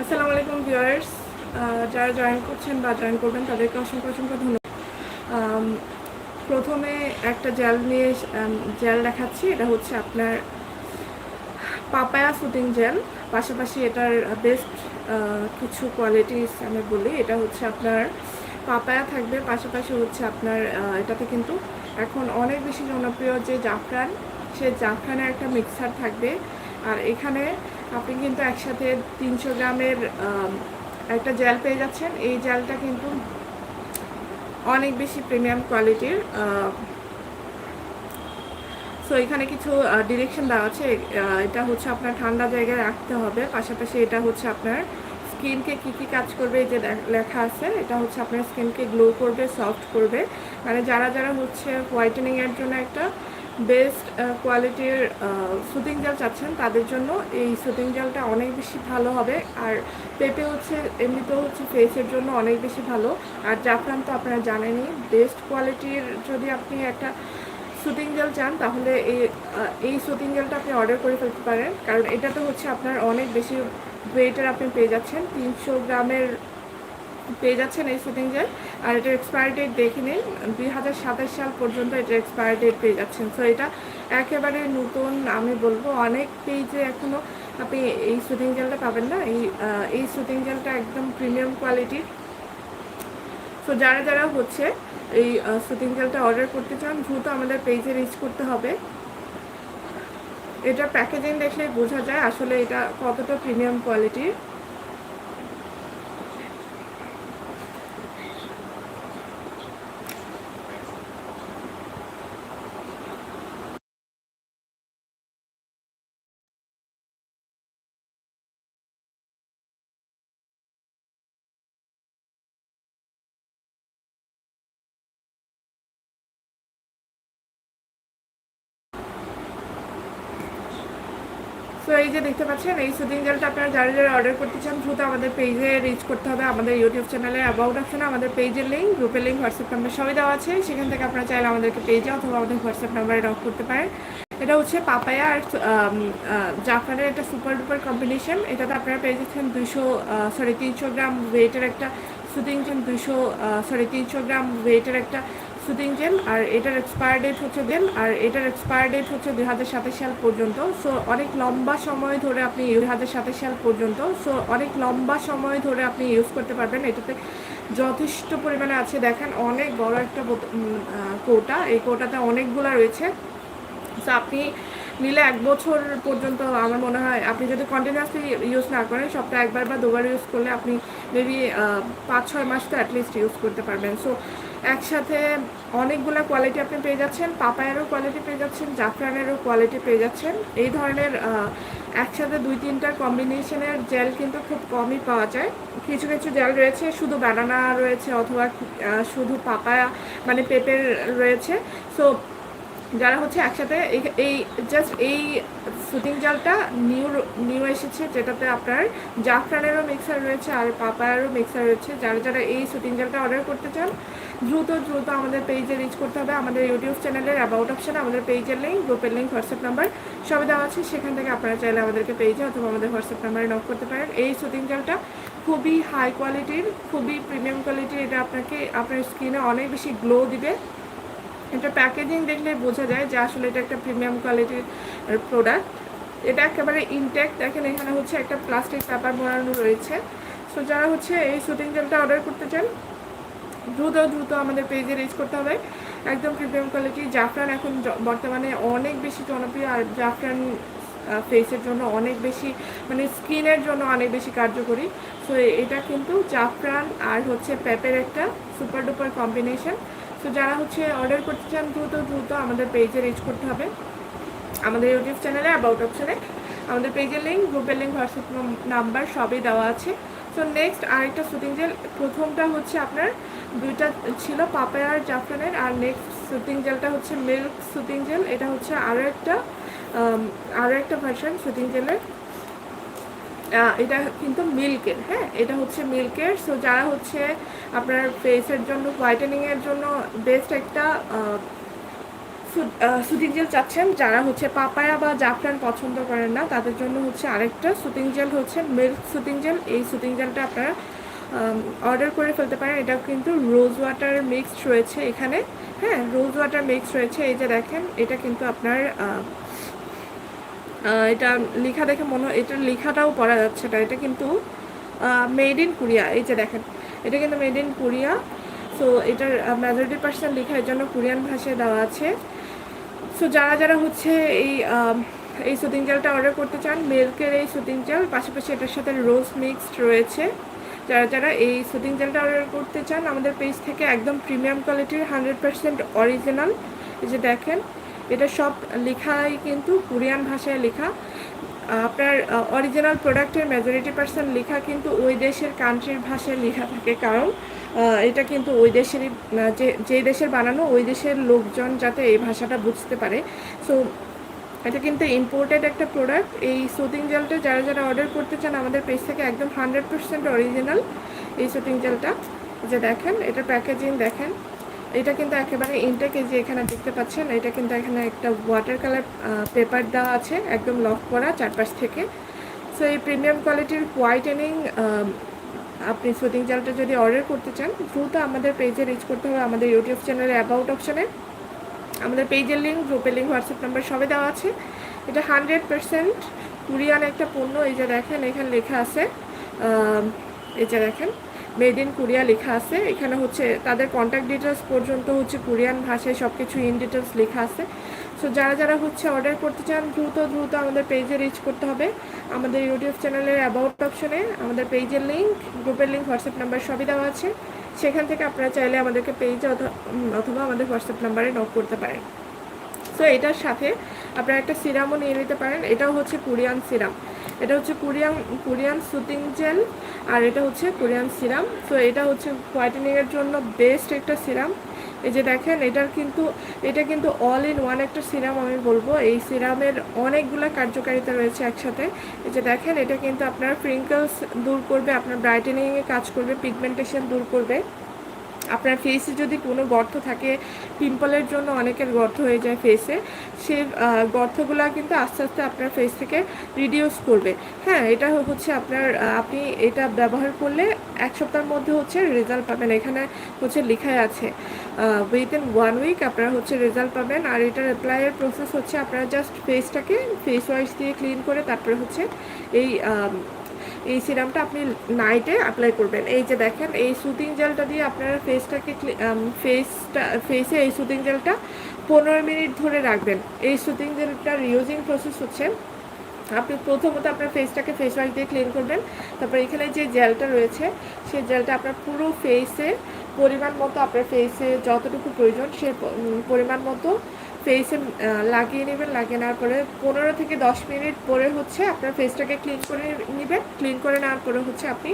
আসসালামু আলাইকুম ভিউয়ার্স। যারা জয়েন করছেন বা জয়েন করবেন, তাদেরকে অসংখ্য অসংখ্য ধন্যবাদ। প্রথমে একটা জেল নিয়ে জেল দেখাচ্ছি। এটা হচ্ছে আপনার পাপায়া ফুটিং জেল পাশাপাশি এটার বেস্ট কিছু কোয়ালিটিস আমি বলি। এটা হচ্ছে আপনার পাপায়া থাকবে। পাশাপাশি হচ্ছে আপনার এটাতে কিন্তু এখন অনেক বেশি জনপ্রিয় যে জাফরান। সে জাফরানের একটা মিক্সার থাকবে। আর এখানে আপনি কিন্তু একসাথে তিনশো গ্রামের একটা জেল পেয়ে যাচ্ছেন। এই জেলটা কিন্তু অনেক বেশি প্রিমিয়াম কোয়ালিটির সো এখানে কিছু ডিরেকশন দেওয়া আছে। এটা হচ্ছে আপনার ঠান্ডা জায়গায় রাখতে হবে। পাশাপাশি এটা হচ্ছে আপনার স্কিনকে কী কী কাজ করবে, এই যে লেখা আছে, এটা হচ্ছে আপনার স্কিনকে গ্লো করবে সফট করবে। মানে যারা যারা হচ্ছে হোয়াইটেনিংয়ের জন্য একটা বেস্ট কোয়ালিটির সুতিং জেল চাচ্ছেন তাদের জন্য। এই সুতিং জেলটা অনেক বেশি ভালো হবে। আর পেঁপে হচ্ছে, এমনিতেও হচ্ছে ফেসের জন্য অনেক বেশি ভালো। আর জাফরান তো আপনারা জানেনই বেস্ট কোয়ালিটির যদি আপনি একটা শুটিং জেল চান, তাহলে এই এই শুটিং জেলটা আপনি অর্ডার করে ফেলতে পারেন। কারণ এটাতে হচ্ছে আপনার অনেক বেশি ওয়েটের আপনি পেয়ে যাচ্ছেন। তিনশো গ্রামের পেয়ে যাচ্ছেন এই শুটিং জেল আর এটার এক্সপায়ারি ডেট দেখে নিন, দুই হাজার সাতাশ সাল পর্যন্ত এটার এক্সপায়ারি ডেট পেয়ে যাচ্ছেন। সো এটা একেবারে নতুন, আমি বলব অনেক পেজে এখনও আপনি এই শুটিং জেলটা পাবেন না। এই এই শুটিং জেলটা একদম প্রিমিয়াম কোয়ালিটির সো যারা যারা হচ্ছে এই শুটিং জেলটা অর্ডার করতে চান, দ্রুত আমাদের পেজে রিচ করতে হবে। এটা প্যাকেজিং দেখলে বোঝা যায় আসলে এটা কতটা প্রিমিয়াম কোয়ালিটির সো এই যে দেখতে পাচ্ছেন, এই সুদিং জেলটা আপনারা যারা যারা অর্ডার করতে চান, দ্রুত আমাদের পেজে রিচ করতে হবে। আমাদের ইউটিউব চ্যানেলে অ্যাবাউট অপশনে আমাদের পেজের লিঙ্ক গ্রুপের লিঙ্ক হোয়াটসঅ্যাপ নাম্বার সবই দেওয়া আছে। সেখান থেকে আপনারা চাইলে আমাদেরকে পেজে অথবা আমাদের হোয়াটসঅ্যাপ নাম্বারে নক করতে পারেন। এটা হচ্ছে পাপায়া আর জাফরানের একটা সুপার ডুপার কম্বিনেশন এটাতে আপনারা পেয়ে যাচ্ছেন দুইশো সরি তিনশো গ্রাম ওয়েটের একটা সুদিং জেল দুইশো সরি তিনশো গ্রাম ওয়েটের একটা সুদিং জেল আর এটার এক্সপায়ার ডেট হচ্ছে জেল আর এটার এক্সপায়ার ডেট হচ্ছে দুই হাজার সাতাশ সাল পর্যন্ত। সো অনেক লম্বা সময় ধরে আপনি দুই হাজার সাতাশ সাল পর্যন্ত সো অনেক লম্বা সময় ধরে আপনি ইউজ করতে পারবেন। এটাতে যথেষ্ট পরিমাণে আছে। দেখেন অনেক বড় একটা উম, এই কোটাতে অনেকগুলা রয়েছে। সো আপনি নিলে এক বছর পর্যন্ত আমার মনে হয় আপনি যদি কন্টিনিউয়াসলি ইউজ না করেন সপ্তাহে একবার বা দুবার ইউজ করলে আপনি মেবি পাঁচ ছয় মাস তো অ্যাটলিস্ট ইউজ করতে পারবেন। সো একসাথে অনেকগুলো কোয়ালিটি আপনি পেয়ে যাচ্ছেন, পাপায়েরও কোয়ালিটি পেয়ে যাচ্ছেন, জাফরানেরও কোয়ালিটি পেয়ে যাচ্ছেন। এই ধরনের একসাথে দুই তিনটার কম্বিনেশনের জেল কিন্তু খুব কমই পাওয়া যায়। কিছু কিছু জেল রয়েছে, শুধু ব্যানানা রয়েছে অথবা শুধু পাপায়া মানে পেঁপের রয়েছে। সো যারা হচ্ছে একসাথে, এই- এই জাস্ট এই শুটিং জালটা নিউ নিউ এসেছে, যেটাতে আপনার জাফরানেরও মিক্সার রয়েছে আর পাপায়ারও মিক্সার রয়েছে। যারা যারা এই শুটিং জালটা অর্ডার করতে চান, দ্রুত দ্রুত আমাদের পেজে রিচ করতে হবে। আমাদের ইউটিউব চ্যানেলের অ্যাবাউট অপশানে আমাদের পেজের লিঙ্ক গ্রুপের লিঙ্ক হোয়াটসঅ্যাপ নাম্বার সবই দেওয়া আছে। সেখান থেকে আপনারা চাইলে আমাদেরকে পেজে অথবা আমাদের হোয়াটসঅ্যাপ নাম্বারে নক করতে পারেন। এই শুটিং জালটা খুবই হাই কোয়ালিটির খুবই প্রিমিয়াম কোয়ালিটির এটা আপনাকে, আপনার স্কিনে অনেক বেশি গ্লো দিবে। এটা প্যাকেজিং দেখলে বোঝা যায় যে আসলে এটা একটা প্রিমিয়াম কোয়ালিটির প্রোডাক্ট এটা একেবারে ইনটেক দেখেন, এখানে হচ্ছে একটা প্লাস্টিক পেপার মোড়ানো রয়েছে। সো যারা হচ্ছে এই শুটিং জেলটা অর্ডার করতে চান, দ্রুত দ্রুত আমাদের পেজে রিচ করতে হবে। একদম প্রিমিয়াম কোয়ালিটি জাফরান এখন বর্তমানে অনেক বেশি জনপ্রিয়। আর জাফরান ফেসের জন্য অনেক বেশি মানে স্কিনের জন্য অনেক বেশি কার্যকরী। সো এটা কিন্তু জাফরান আর হচ্ছে পেপের একটা সুপার ডুপার কম্বিনেশন সো যারা হচ্ছে অর্ডার করতে চান, দ্রুত দ্রুত আমাদের পেজে রিচ করতে হবে। আমাদের ইউটিউব চ্যানেলে অ্যাবাউট অপশানে আমাদের পেজের লিঙ্ক গ্রুপের লিঙ্ক হোয়াটসঅ্যাপ নাম্বার সবই দেওয়া আছে। সো নেক্সট আরেকটা শুটিং জেল প্রথমটা হচ্ছে আপনার দুইটা ছিল পাপায়ার জাফরানের, আর নেক্সট শুটিং জেলটা হচ্ছে মিল্ক শুটিং জেল এটা হচ্ছে আরও একটা আরও একটা ভার্সন শুটিং জেলের এটা কিন্তু মিল্কের হ্যাঁ? এটা হচ্ছে মিল্কের সো যারা হচ্ছে আপনার ফেসের জন্য হোয়াইটেনিং এর জন্য বেস্ট একটা সুতিং জেল চাচ্ছেন যারা হচ্ছে পাপায়া বা জাফরান পছন্দ করেন না, তাদের জন্য হচ্ছে আরেকটা সুতিং জেল হচ্ছে মিল্ক সুতিং জেল। এই সুতিং জেলটা আপনারা অর্ডার করে ফেলতে পারেন। এটা কিন্তু রোজ ওয়াটার মিক্স রয়েছে এখানে। হ্যাঁ রোজ ওয়াটার মিক্স রয়েছে। এই যে দেখেন, এটা কিন্তু আপনার এটা লেখা দেখে মনে হয়, এটার লেখাটাও পড়া যাচ্ছে না। এটা কিন্তু মেড ইন কোরিয়া এই যে দেখেন, এটা কিন্তু মেড ইন কোরিয়া সো এটার মেজরিটি পার্সেন্ট লেখা এর জন্য কোরিয়ান ভাষায় দেওয়া আছে। সো যারা যারা হচ্ছে এই এই সুতিং জেলটা অর্ডার করতে চান মিল্কের এই সুতিং জেল পাশাপাশি এটার সাথে রোজ মিক্সড রয়েছে। যারা যারা এই সুতিং জেলটা অর্ডার করতে চান, আমাদের পেজ থেকে একদম প্রিমিয়াম কোয়ালিটির হান্ড্রেড পার্সেন্ট অরিজিনাল এই যে দেখেন, এটা সব লেখাই কিন্তু কোরিয়ান ভাষায় লেখা। আপনার অরিজিনাল প্রোডাক্টের মেজরিটি পার্সেন্ট লেখা কিন্তু ওই দেশের কান্ট্রির ভাষায় লেখা থাকে। কারণ এটা কিন্তু ওই দেশেরই যে যে দেশের বানানো, ওই দেশের লোকজন যাতে এই ভাষাটা বুঝতে পারে। সো এটা কিন্তু ইম্পোর্টেড একটা প্রোডাক্ট এই সুতিং জেলটা যারা যারা অর্ডার করতে চান, আমাদের পেজ থেকে একদম হান্ড্রেড পার্সেন্ট অরিজিনাল এই সুতিং জেলটা যে দেখেন, এটা প্যাকেজিং দেখেন। এটা কিন্তু একেবারে ইনটেক এখানে দেখতে পাচ্ছেন, এটা কিন্তু এখানে একটা ওয়াটার কালার পেপার দেওয়া আছে, একদম লক করা চারপাশ থেকে। সো এই প্রিমিয়াম কোয়ালিটির হোয়াইটেনিং আপনি সুতিং জেলটা যদি অর্ডার করতে চান, দ্রুত আমাদের পেজে রিচ করতে হবে। আমাদের ইউটিউব চ্যানেলে অ্যাবাউট অপশানে আমাদের পেজের লিঙ্ক গ্রুপের লিঙ্ক হোয়াটসঅ্যাপ নাম্বার সবই দেওয়া আছে। এটা হান্ড্রেড পার্সেন্ট কোরিয়ান একটা পণ্য। এই যে দেখেন, এখানে লেখা আছে এই যে দেখেন মেড ইন কোরিয়া লেখা আছে। এখানে হচ্ছে তাদের কন্ট্যাক্ট ডিটেলস পর্যন্ত হচ্ছে কোরিয়ান ভাষায় সব কিছু ইন ডিটেলস লেখা আছে। সো যারা যারা হচ্ছে অর্ডার করতে চান, দ্রুত দ্রুত আমাদের পেজে রিচ করতে হবে। আমাদের ইউটিউব চ্যানেলের অ্যাবাউট অপশনে আমাদের পেজের লিঙ্ক গ্রুপের লিঙ্ক হোয়াটসঅ্যাপ নাম্বার সবই দেওয়া আছে। সেখান থেকে আপনারা চাইলে আমাদেরকে পেজে অথবা আমাদের হোয়াটসঅ্যাপ নাম্বারে নক করতে পারেন। তো এটার সাথে আপনারা একটা সিরামও নিয়ে নিতে পারেন। এটাও হচ্ছে কোরিয়ান সিরাম এটা হচ্ছে কোরিয়ান কোরিয়ান সুতিং জেল আর এটা হচ্ছে কোরিয়ান সিরাম তো এটা হচ্ছে হোয়াইটেনিংয়ের জন্য বেস্ট একটা সিরাম এই যে দেখেন, এটার কিন্তু, এটা কিন্তু অল ইন ওয়ান একটা সিরাম আমি বলব। এই সিরামের অনেকগুলো কার্যকারিতা রয়েছে একসাথে। এই যে দেখেন, এটা কিন্তু আপনার ফ্রিঙ্কলস দূর করবে, আপনার ব্রাইটেনিংয়ে কাজ করবে পিগমেন্টেশন দূর করবে। আপনার ফেসে যদি কোনো গর্ত থাকে পিম্পলের জন্য অনেকের গর্ত হয়ে যায় ফেসে সে গর্তগুলো কিন্তু আস্তে আস্তে আপনার ফেস থেকে রিডিউস করবে। হ্যাঁ এটা হচ্ছে আপনার আপনি এটা ব্যবহার করলে এক সপ্তাহের মধ্যে হচ্ছে রেজাল্ট পাবেন। এখানে হচ্ছে লেখাই আছে উইথিন ওয়ান উইক আপনারা হচ্ছে রেজাল্ট পাবেন। আর এটার অ্যাপ্লাইয়ের প্রসেস হচ্ছে আপনারা জাস্ট ফেসটাকে ফেস ওয়াশ দিয়ে ক্লিন করে তারপরে হচ্ছে এই এই সিরামটা আপনি নাইটে অ্যাপ্লাই করবেন। এই যে দেখেন, এই সুতিং জেলটা দিয়ে আপনারা ফেসটাকে ফেসটা ফেসে এই সুতিং জেলটা পনেরো মিনিট ধরে রাখবেন। এই সুতিং জেলটার ইউজিং প্রসেস হচ্ছে। আপনি প্রথমত আপনার ফেসটাকে ফেস ওয়াশ দিয়ে ক্লিন করবেন। তারপর এখানে যে জেলটা রয়েছে, সেই জেলটা আপনার পুরো ফেসে পরিমাণ মতো আপনার ফেসে যতটুকু প্রয়োজন, সে পরিমাণ মতো ফেসে লাগিয়ে নেবেন, লাগিয়ে নেওয়ার পরে পনেরো থেকে দশ মিনিট পরে হচ্ছে আপনার ফেসটাকে ক্লিন করে নেবেন। ক্লিন করে নেওয়ার পরে হচ্ছে আপনি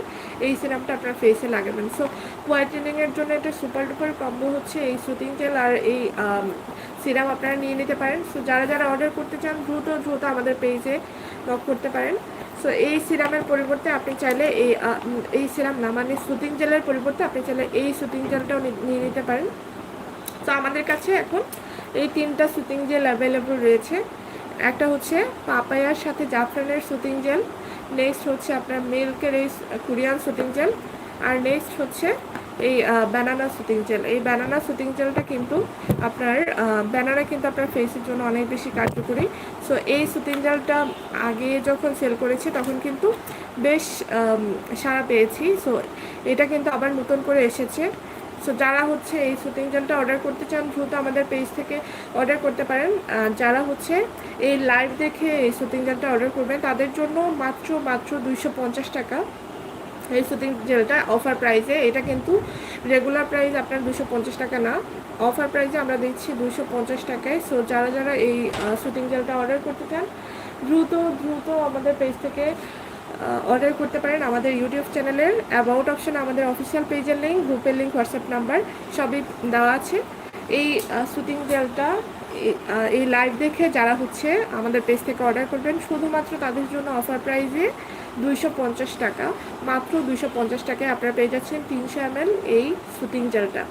এই সিরামটা আপনার ফেসে লাগাবেন। সো হোয়াইটেনিংয়ের জন্য এটা সুপার ডুপার কম্বো হচ্ছে এই সুতিং জেল আর এই সিরাম আপনারা নিয়ে নিতে পারেন। সো যারা যারা অর্ডার করতে চান, দ্রুত দ্রুত আমাদের পেজে নক করতে পারেন। সো এই সিরামের পরিবর্তে আপনি চাইলে এই এই সিরাম না মানে সুতিং জেলের পরিবর্তে আপনি চাইলে এই সুতিং জেলটাও নিয়ে নিতে পারেন। তো আমাদের কাছে এখন এই তিনটা সুতিং জেল অ্যাভেলেবল রয়েছে। একটা হচ্ছে পাপায়ার, সাথে জাফরানের সুতিং জেল নেক্সট হচ্ছে আপনার মিল্কের এই কোরিয়ান সুতিং জেল আর নেক্সট হচ্ছে এই ব্যানানা সুতিং জেল এই ব্যানানা সুতিং জেলটা কিন্তু আপনার ব্যানানা কিন্তু আপনার ফেসের জন্য অনেক বেশি কার্যকরী। সো এই সুতিং জেলটা আগে যখন সেল করেছি, তখন কিন্তু বেশ সাড়া পেয়েছি। সো এটা কিন্তু আবার নতুন করে এসেছে। সো যারা হচ্ছে এই সুতিং জেলটা অর্ডার করতে চান, দ্রুত আমাদের পেজ থেকে অর্ডার করতে পারেন। আর যারা হচ্ছে এই লাইভ দেখে এই সুতিং জেলটা অর্ডার করবেন, তাদের জন্য মাত্র মাত্র দুইশো পঞ্চাশ টাকা এই সুতিং জেলটা অফার প্রাইসে এটা কিন্তু রেগুলার প্রাইস আপনার দুশো টাকা না। অফার প্রাইসে আমরা দিচ্ছি দুশো পঞ্চাশ টাকায়। সো যারা যারা এই সুতিং জেলটা অর্ডার করতে চান, দ্রুত দ্রুত আমাদের পেজ থেকে অর্ডার করতে পারেন আমাদের ইউটিউব চ্যানেলের অ্যাবাউট অপশন আমাদের অফিসিয়াল পেজের লিঙ্ক গ্রুপের লিঙ্ক হোয়াটসঅ্যাপ নাম্বার সবই দেওয়া আছে। এই সুতিং জেলটা এই- লাইভ দেখে যারা হচ্ছে আমাদের পেজ থেকে অর্ডার করবেন, শুধুমাত্র তাদের জন্য অফার প্রাইজে দুইশো পঞ্চাশ টাকা। মাত্র দুইশো পঞ্চাশ টাকায় আপনারা পেয়ে যাচ্ছেন তিনশো এম এই সুতিং জেলটা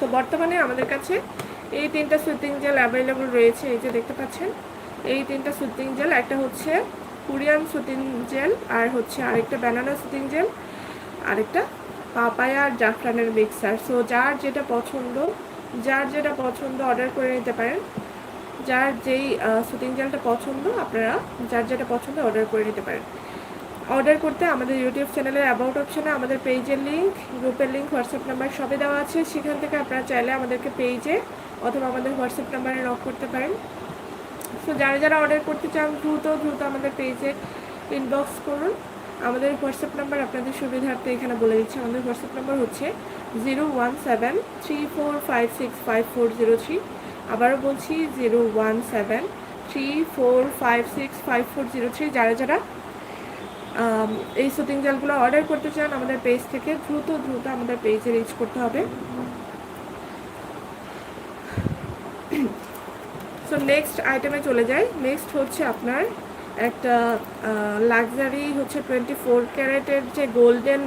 তো বর্তমানে আমাদের কাছে এই তিনটা সুতিং জেল অ্যাভেলেবল রয়েছে, এই যে দেখতে পাচ্ছেন, এই তিনটা সুতিং জেল একটা হচ্ছে কোরিয়ান সুতিং জেল আর হচ্ছে আরেকটা ব্যানানা সুতিং জেল, আরেকটা পাপায়া আর জাফরানের মিক্সার সো যার যেটা পছন্দ, যার যেটা পছন্দ অর্ডার করে নিতে পারেন। যার যেই সুতিং জেলটা পছন্দ, আপনারা যার যেটা পছন্দ অর্ডার করে নিতে পারেন। অর্ডার করতে আমাদের ইউটিউব চ্যানেলের অ্যাবাউট অপশানে আমাদের পেজের লিঙ্ক গ্রুপের লিঙ্ক হোয়াটসঅ্যাপ নাম্বার সবই দেওয়া আছে। সেখান থেকে আপনারা চাইলে আমাদেরকে পেজে অথবা আমাদের হোয়াটসঅ্যাপ নাম্বারে নক করতে পারেন। সো যারা যারা অর্ডার করতে চান, দ্রুত দ্রুত আমাদের পেজে ইনবক্স করুন। আমাদের হোয়াটসঅ্যাপ নাম্বার আপনাদের সুবিধার্থে এখানে বলে দিচ্ছি। আমাদের হোয়াটসঅ্যাপ নাম্বার হচ্ছে zero one seven three four five six five four zero three আবারও বলছি zero one seven three four five six five four zero three যারা যারা এই শুটিং জালগুলো অর্ডার করতে চান, আমাদের পেজ থেকে দ্রুত দ্রুত আমাদের পেজে রিচ করতে হবে। সো নেক্সট আইটেমে চলে যাই। নেক্সট হচ্ছে আপনার একটা লাক্সারি হচ্ছে টোয়েন্টি ফোর ক্যারেটের যে গোল্ডেন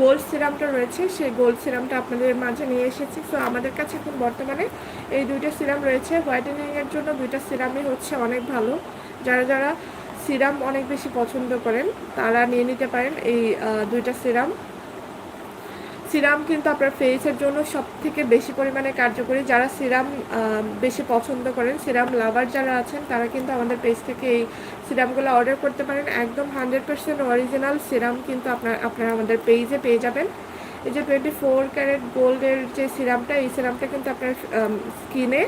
গোল্ড সিরামটা রয়েছে, সেই গোল্ড সিরামটা আপনাদের মাঝে নিয়ে এসেছি। সো আমাদের কাছে এখন বর্তমানে এই দুইটা সিরাম রয়েছে। হোয়াইটেনিংয়ের জন্য দুইটা সিরামই হচ্ছে অনেক ভালো। যারা যারা সিরাম অনেক বেশি পছন্দ করেন, তারা নিয়ে নিতে পারেন এই দুইটা সিরাম সিরাম কিন্তু আপনার ফেসের জন্য সব থেকে বেশি পরিমাণে কার্যকরী। যারা সিরাম বেশি পছন্দ করেন, সিরাম লাভার যারা আছেন, তারা কিন্তু আমাদের পেজ থেকে এই সিরামগুলো অর্ডার করতে পারেন। একদম হান্ড্রেড পার্সেন্ট অরিজিনাল সিরাম কিন্তু আপনার, আপনারা আমাদের পেজে পেয়ে যাবেন। এই যে টোয়েন্টি ফোর ক্যারেট গোল্ডের যে সিরামটা, এই সিরামটা কিন্তু আপনার স্কিনে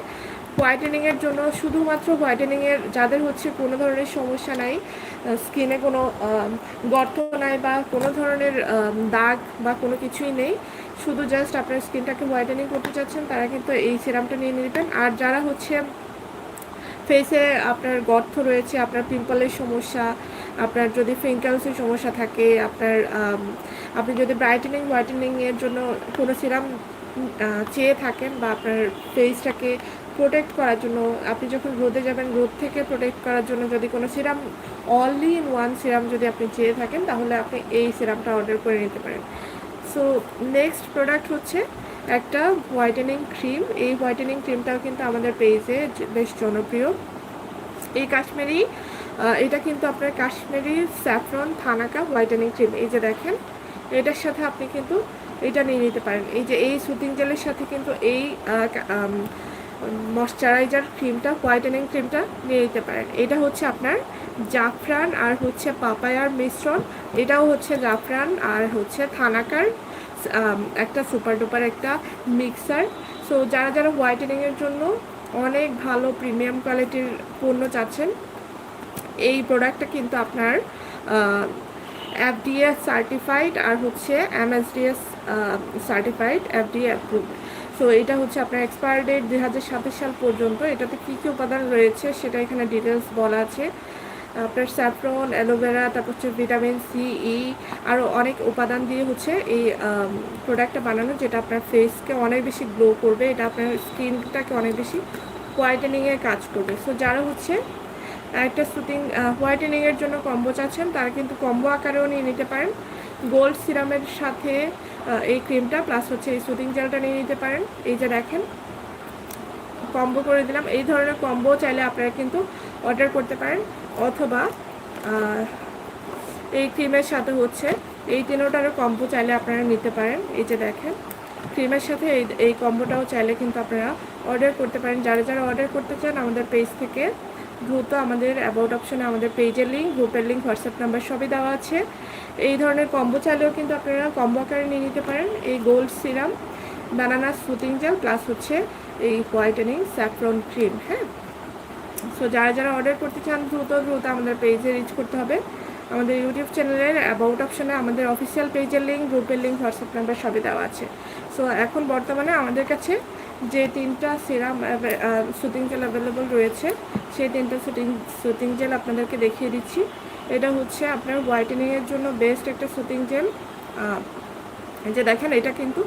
হোয়াইটেনিংয়ের জন্য শুধুমাত্র হোয়াইটেনিংয়ের যাদের হচ্ছে কোনো ধরনের সমস্যা নাই স্কিনে কোনো গর্ত নাই বা কোনো ধরনের দাগ বা কোনো কিছুই নেই। শুধু জাস্ট আপনার স্কিনটাকে হোয়াইটেনিং করতে চাচ্ছেন, তারা কিন্তু এই সিরামটা নিয়ে নেবেন। আর যারা হচ্ছে ফেসে আপনার গর্ত রয়েছে, আপনার পিম্পলের সমস্যা, আপনার যদি ফিঙ্কেলসের সমস্যা থাকে, আপনার আপনি যদি ব্রাইটেনিং হোয়াইটেনিং এর জন্য কোনো সিরাম চেয়ে থাকেন বা আপনার ফেসটাকে প্রোটেক্ট করার জন্য, আপনি যখন রোদে যাবেন, রোদ থেকে প্রোটেক্ট করার জন্য যদি কোনো serum only in one serum যদি আপনি চেয়ে থাকেন, তাহলে আপনি এই সিরামটা অর্ডার করে নিতে পারেন। সো নেক্সট প্রোডাক্ট হচ্ছে একটা হোয়াইটেনিং ক্রিম এই হোয়াইটেনিং ক্রিমটাও কিন্তু আমাদের পেজে বেশ জনপ্রিয়। এই কাশ্মীরি এটা কিন্তু আপনার Kashmiri saffron thanaka whitening cream এই যে দেখেন, এটার সাথে আপনি কিন্তু এটা নিয়ে নিতে পারেন। এই যে এই সুতিং জেলের সাথে কিন্তু এই ময়শ্চারাইজার ক্রিমটা, হোয়াইটেনিং ক্রিমটা নিয়ে নিতে পারেন। এটা হচ্ছে আপনার জাফরান আর হচ্ছে পাপায়ার মিশ্রণ। এটাও হচ্ছে জাফরান আর হচ্ছে থানাকার একটা সুপার ডুপার একটা মিক্সার। সো, যারা যারা হোয়াইটেনিংয়ের জন্য অনেক ভালো প্রিমিয়াম কোয়ালিটির পণ্য চাচ্ছেন, এই প্রোডাক্টটা কিন্তু আপনার এফডিএস সার্টিফাইড আর হচ্ছে MSDS certified FDA approve so এটা হচ্ছে আপনার এক্সপায়ার ডেট দুই হাজার সাতাশ সাল পর্যন্ত। এটাতে কী কী উপাদান রয়েছে সেটা এখানে ডিটেলস বলা আছে। আপনার স্যাফরন অ্যালোভেরা তারপর হচ্ছে ভিটামিন সি ই আরও অনেক উপাদান দিয়ে হচ্ছে এই প্রোডাক্টটা বানানো, যেটা আপনার ফেসকে অনেক বেশি গ্লো করবে। এটা আপনার স্কিনটাকে অনেক বেশি হোয়াইটেনিংয়ের কাজ করবে। সো যারা হচ্ছে একটা সুতিং হোয়াইটেনিংয়ের জন্য কম্বো চাচ্ছেন, তারা কিন্তু কম্বো আকারেও নিয়ে নিতে পারেন। গোল্ড সিরামের সাথে এই ক্রিমটা, প্লাস হচ্ছে এই সুতিং জেলটা নিয়ে নিতে পারেন। এই যে দেখেন কম্বো করে দিলাম। এই ধরনের কম্বো চাইলে আপনারা কিন্তু অর্ডার করতে পারেন। অথবা এই ক্রিমের সাথে হচ্ছে এই তিনোটারও কম্বো চাইলে আপনারা নিতে পারেন। এই যে দেখেন ক্রিমের সাথে এই এই কম্বোটাও চাইলে কিন্তু আপনারা অর্ডার করতে পারেন। যারা যারা অর্ডার করতে চান, আমাদের পেজ থেকে দ্রুত আমাদের অ্যাবাউট অপশনে আমাদের পেজের লিঙ্ক গ্রুপের লিঙ্ক হোয়াটসঅ্যাপ নাম্বার সবই দেওয়া আছে। এই ধরনের কম্বো চাইলেও কিন্তু আপনারা কম্বো আকারে নিয়ে নিতে পারেন। এই gold serum banana soothing gel plus হচ্ছে এই হোয়াইটেনিং স্যাফ্রন ক্রিম হ্যাঁ? সো যারা যারা অর্ডার করতে চান, দ্রুত দ্রুত আমাদের পেজে রিচ করতে হবে। আমাদের ইউটিউব চ্যানেলের অ্যাবাউট অপশনে আমাদের অফিসিয়াল পেজের লিঙ্ক গ্রুপের লিঙ্ক হোয়াটসঅ্যাপ নাম্বার সবই দেওয়া আছে। সো এখন বর্তমানে আমাদের কাছে যে তিনটা সিরাম শুটিং জেল অ্যাভেলেবল রয়েছে, সেই তিনটা শুটিং শুটিং জেল আপনাদেরকে দেখিয়ে দিচ্ছি। এটা হচ্ছে আপনার হোয়াইটেনিংয়ের জন্য বেস্ট একটা শুটিং জেল যে দেখেন, এটা কিন্তু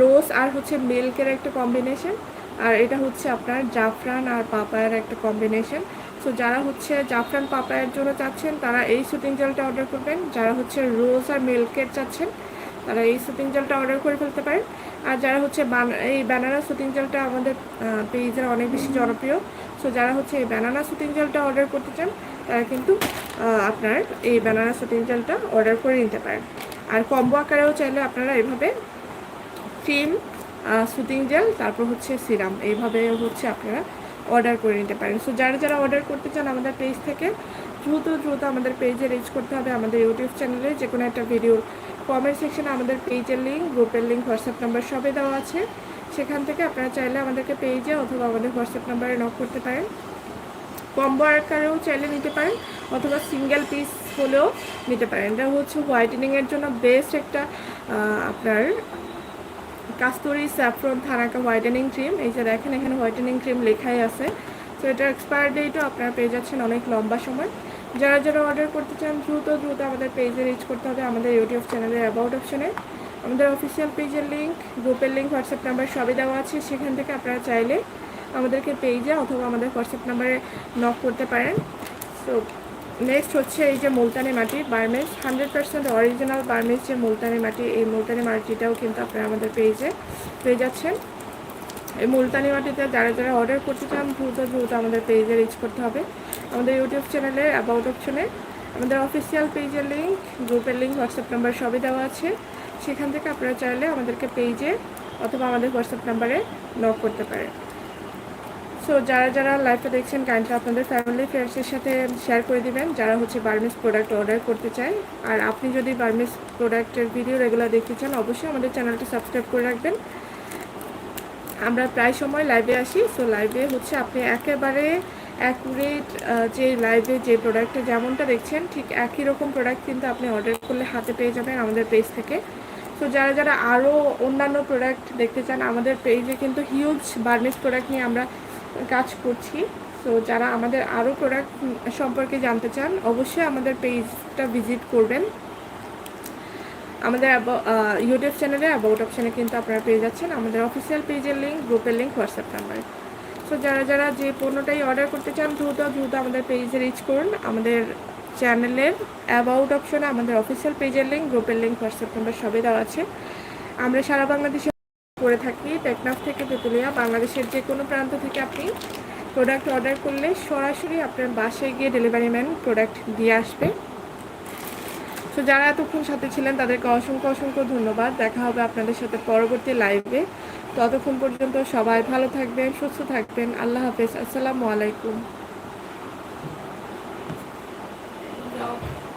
রোজ আর হচ্ছে মিল্কের একটা কম্বিনেশন আর এটা হচ্ছে আপনার জাফরান আর পাপায়ার একটা কম্বিনেশন সো যারা হচ্ছে জাফরান পাপায়ার জন্য চাচ্ছেন, তারা এই শুটিং জেলটা অর্ডার করবেন। যারা হচ্ছে রোজ আর মিল্কের চাচ্ছেন, তারা এই শুটিং জেলটা অর্ডার করে ফেলতে পারেন। আর যারা হচ্ছে এই ব্যানানা শুটিং জেলটা আমাদের পেজের অনেক বেশি জনপ্রিয়। সো যারা হচ্ছে এই ব্যানানা শুটিং জেলটা অর্ডার করতে চান, তারা কিন্তু আপনার এই ব্যানানা শুটিং জেলটা অর্ডার করে নিতে পারেন। আর কম্বো আকারেও চাইলে আপনারা এইভাবে ক্রিম শুটিং জেল তারপর হচ্ছে সিরাম এইভাবে হচ্ছে আপনারা অর্ডার করে নিতে পারেন। সো যারা যারা অর্ডার করতে চান আমাদের পেজ থেকে দ্রুত দ্রুত আমাদের পেজে রিচ করতে হবে আমাদের ইউটিউব চ্যানেলে যে কোনো একটা ভিডিওর কমেন্ট সেকশনে আমাদের পেজের লিঙ্ক গ্রুপের লিঙ্ক হোয়াটসঅ্যাপ নাম্বার সবই দেওয়া আছে। সেখান থেকে আপনারা চাইলে আমাদেরকে পেজে অথবা আমাদের হোয়াটসঅ্যাপ নাম্বারে নক করতে পারেন। কম্বো আকারেও চাইলে নিতে পারেন, অথবা সিঙ্গেল পিস হলেও নিতে পারেন। এটা হচ্ছে হোয়াইটেনিংয়ের জন্য বেস্ট একটা আপনার Kasturi saffron thanaka whitening cream এই যে দেখেন এখানে হোয়াইটেনিং ক্রিম লেখাই আছে। তো এটার এক্সপায়ার ডেটও আপনারা পেয়ে যাচ্ছেন অনেক লম্বা সময়। যারা যারা অর্ডার করতে চান, দ্রুত দ্রুত আমাদের পেজে রিচ করতে হবে আমাদের ইউটিউব চ্যানেলের অ্যাবাউট অপশনে আমাদের অফিসিয়াল পেজের লিঙ্ক গ্রুপের লিঙ্ক হোয়াটসঅ্যাপ নাম্বার সবই দেওয়া আছে। সেখান থেকে আপনারা চাইলে আমাদেরকে পেজে অথবা আমাদের হোয়াটসঅ্যাপ নাম্বারে নক করতে পারেন। তো নেক্সট হচ্ছে এই যে মুলতানি মাটি, Burmese. Hundred percent original Burmese যে মুলতানি মাটি, এই মুলতানি মাটিটাও কিন্তু আপনারা আমাদের পেজে পেয়ে যাচ্ছেন। এই মুলতানি মাটিতে যারা যারা অর্ডার করতে চান, দ্রুত দ্রুত আমাদের পেজে রিচ করতে হবে। আমাদের ইউটিউব চ্যানেলে অ্যাবাউট অপশনে আমাদের অফিসিয়াল পেজের লিঙ্ক গ্রুপের লিঙ্ক হোয়াটসঅ্যাপ নাম্বার সবই দেওয়া আছে। সেখান থেকে আপনারা চাইলে আমাদেরকে পেজে অথবা আমাদের হোয়াটসঅ্যাপ নাম্বারে নক করতে পারেন। সো যারা যারা লাইভটা দেখছেন কাইন্ডলি আপনাদের ফ্যামিলি ফ্রেন্ডসের সাথে শেয়ার করে দিবেন। যারা হচ্ছে বার্মিস প্রোডাক্ট অর্ডার করতে চায়। আর আপনি যদি বার্মিস প্রোডাক্টের ভিডিও রেগুলার দেখতে চান, অবশ্যই আমাদের চ্যানেলটি সাবস্ক্রাইব করে রাখবেন। আমরা প্রায় সময় লাইভে আসি সো লাইভে হচ্ছে আপনি একেবারে অ্যাকুরেট যে লাইভে যে প্রোডাক্টটা যেমনটা দেখছেন, ঠিক একই রকম প্রোডাক্ট কিন্তু আপনি অর্ডার করলে হাতে পেয়ে যাবেন আমাদের পেজ থেকে। তো যারা যারা আরও অন্যান্য প্রোডাক্ট দেখতে চান, আমাদের পেজে কিন্তু হিউজ বার্মিস প্রোডাক্ট নিয়ে আমরা কাজ করছি। তো যারা আমাদের আরও প্রোডাক্ট সম্পর্কে জানতে চান, অবশ্যই আমাদের পেজটা ভিজিট করবেন। আমাদের ইউটিউব চ্যানেলে অ্যাবাউট অপশানে কিন্তু আপনারা পেয়ে যাচ্ছেন আমাদের অফিসিয়াল পেজের লিঙ্ক গ্রুপের লিঙ্ক হোয়াটসঅ্যাপ নাম্বার সো যারা যারা যে পণ্যটাই অর্ডার করতে চান, দ্রুত দ্রুত আমাদের পেজে রিচ করুন। আমাদের চ্যানেলের অ্যাবাউট অপশনে আমাদের অফিসিয়াল পেজের লিঙ্ক গ্রুপের লিঙ্ক হোয়াটসঅ্যাপ নাম্বার সবই দেওয়া আছে। আমরা সারা বাংলাদেশে করে থাকি, টেকনাফ থেকে তেঁতুলিয়া, বাংলাদেশের যে কোনো প্রান্ত থেকে আপনি প্রোডাক্ট অর্ডার করলে সরাসরি আপনার বাসায় গিয়ে ডেলিভারি ম্যান প্রোডাক্ট দিয়ে আসবে। তো যারা এতক্ষণ সাথে ছিলেন, তাদেরকে অসংখ্য অসংখ্য ধন্যবাদ। দেখা হবে আপনাদের সাথে পরবর্তী লাইভে ততক্ষণ পর্যন্ত সবাই ভালো থাকবেন, সুস্থ থাকবেন। আল্লাহ হাফেজ। আসসালামু আলাইকুম।